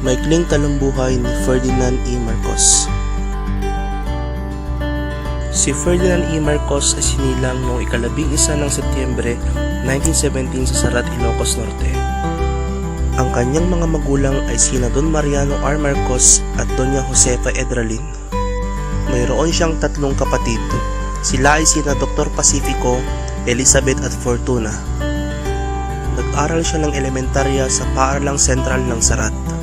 Maikling talambuhay ni Ferdinand E. Marcos Si Ferdinand E. Marcos ay sinilang noong ikalabing isa ng Setyembre 1917 sa Sarat, Ilocos Norte. Ang kanyang mga magulang ay sina Don Mariano R. Marcos at Doña Josefa Edralin. Mayroon siyang tatlong kapatid. Sila ay sina Dr. Pacifico, Elizabeth at Fortuna. Nag-aral siya ng elementarya sa Paaralang Sentral ng Sarat.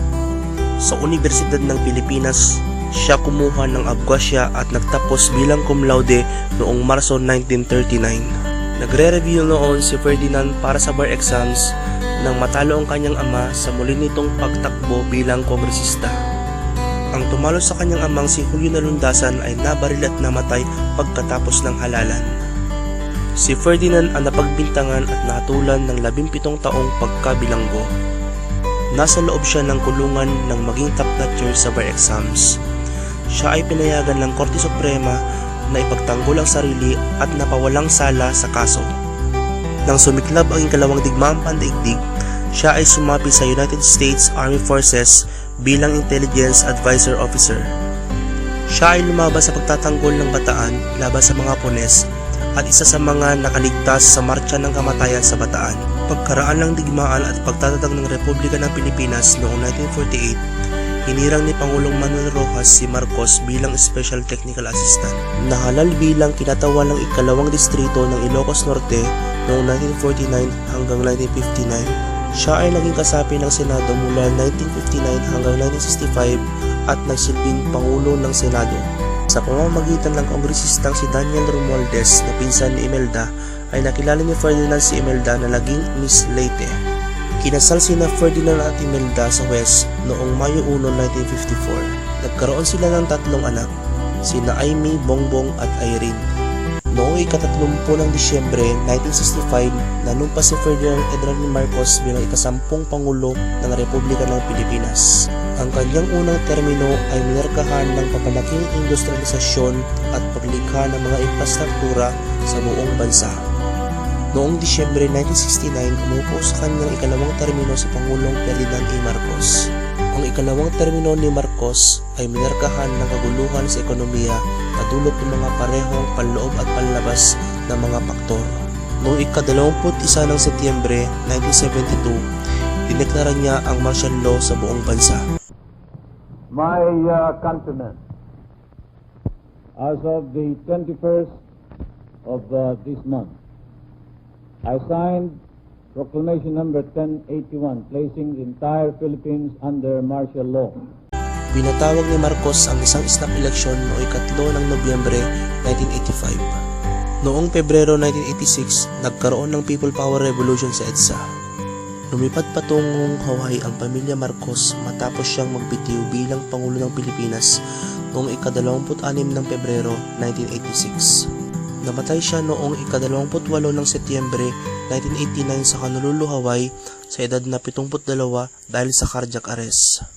Sa Universidad ng Pilipinas, siya kumuha ng abgwasya at nagtapos bilang cum laude noong Marso 1939. Nagre-review noon si Ferdinand para sa bar exams nang matalo ang kanyang ama sa muli nitong pagtakbo bilang kongresista. Ang tumalo sa kanyang amang si Julio Nalundasan ay nabaril at namatay pagkatapos ng halalan. Si Ferdinand ang napagbintangan at natulan ng 17 taong pagkabilanggo. Nasa loob siya ng kulungan ng maging top notcher sa bar exams. Siya ay pinayagan ng Korte Suprema na ipagtanggol ang sarili at napawalang sala sa kaso. Nang sumiklab ang ikalawang digmaang pandaigdig, siya ay sumapi sa United States Army Forces bilang Intelligence Advisor Officer. Siya ay lumaban sa pagtatanggol ng bataan laban sa mga punes at isa sa mga nakaligtas sa marcha ng kamatayan sa bataan. Pagkaraan ng digmaan at pagtatatag ng Republika ng Pilipinas noong 1948, hinirang ni Pangulong Manuel Rojas si Marcos bilang Special Technical Assistant. Nahalal bilang kinatawan ng ikalawang distrito ng Ilocos Norte noong 1949 hanggang 1959. Siya ay naging kasapi ng Senado mula 1959 hanggang 1965 at nagsilbing Pangulo ng Senado. Sa pamamagitan ng kongresistang si Daniel Romualdez na pinsan ni Imelda ay nakilala ni Ferdinand si Imelda na naging Miss Leyte. Kinasal sina Ferdinand at Imelda sa West noong Mayo 1, 1954. Nagkaroon sila ng tatlong anak, sina Amy, Bongbong at Irene. Noong ikatatlumpu ng Disyembre 1965, nanumpa si Ferdinand Edralin Marcos bilang ikasampung Pangulo ng Republika ng Pilipinas. Ang kanyang unang termino ay minarkahan ng papalaking industrialisasyon at paglikha ng mga infrastruktura sa buong bansa. Noong Disyembre 1969, umupo sa kanyang ikalawang termino sa Pangulong Ferdinand E. Marcos. Ang ikalawang termino ni Marcos ay minarkahan ng kaguluhan sa ekonomiya na dulot ng mga parehong panloob at panlabas na mga faktor. Noong ikadalawamput isa ng Setyembre 1972, dineklara niya ang martial law sa buong bansa. My uh, countrymen, as of the 21st of uh, this month, I signed Proclamation number 1081, placing the entire Philippines under martial law. Pinatawag ni Marcos ang isang snap election noong ikatlo ng Nobyembre 1985. Noong Pebrero 1986, nagkaroon ng People Power Revolution sa EDSA. Lumipad patungong Hawaii ang pamilya Marcos matapos siyang magbitiw bilang Pangulo ng Pilipinas noong ikadalawamput-anim ng Pebrero 1986. Namatay siya noong ikadalawamput-walo ng Setyembre 1989 sa Honolulu, Hawaii sa edad na 72 dahil sa cardiac arrest.